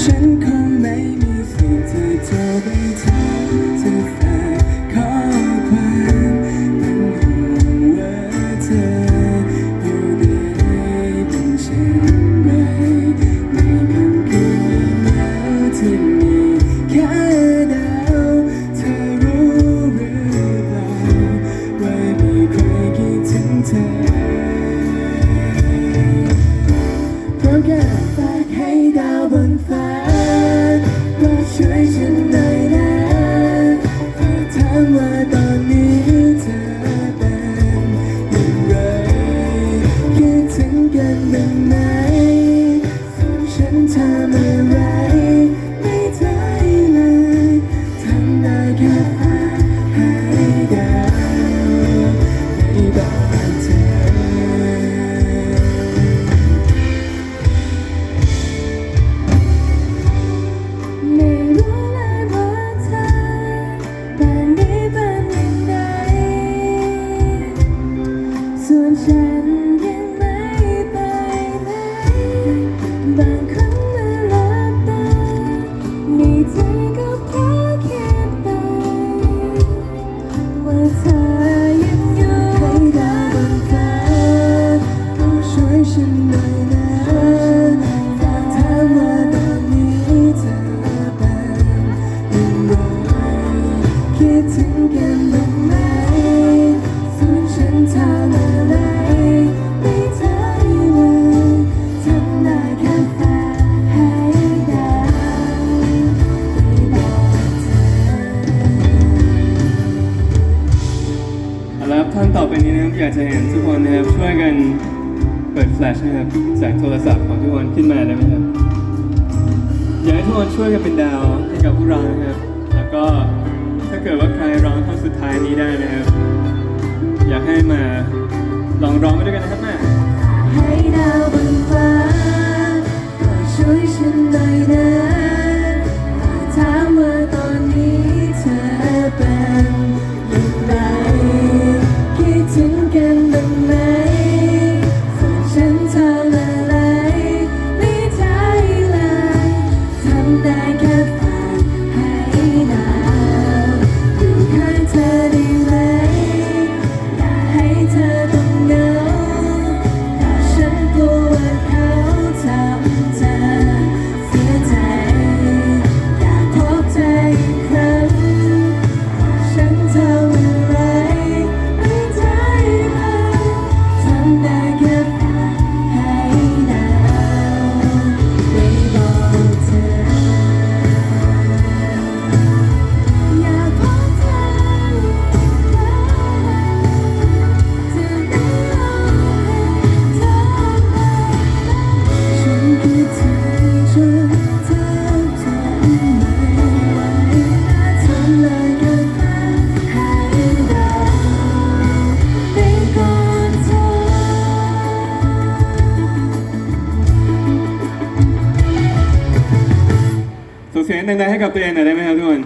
ฉันคงไม่มีสิทธิ์จะไปถามจะฝากขอความเป็นห่งเธออยู่ไหนเป็นเช่นไรในคำคืนหนาวที่มีแค่ดาวเธอรู้หรือเปล่าว่ามีใครคิดถึงเธอเพราะแค่ ฉันหน่อยถามว่าตอนนี้เธอเป็นย่งไรคิดถึงกันบ้งไหม ฉันหน่นากถามว่ามีเธอเป็นยัคิดถึงกันบ้างไหมฝืนฉันทำอะไรไม่ได้เลยทำได้แค่ฝาให้ได้ไม่บอกเธอ แล้วท่านต่อไปนี้นะครับอยากจะเห็นทุกคนนะครับช่วยกัน เปิดแฟลชนะครับจากโทรศัพท์ของทุกคนขึ้นมาได้ไหมครับ อยากให้ทุกคนช่วยกันเป็นดาวให้กับพวกเรานะครับ แล้วก็ถ้าเกิดว่าใครร้องท่อนสุดท้ายนี้ได้นะครับ อยากให้มาลองร้องไปด้วยกันนะครับแม่ เสียงดังๆให้กับตัวเองหน่อยได้ไหมครับทุกคน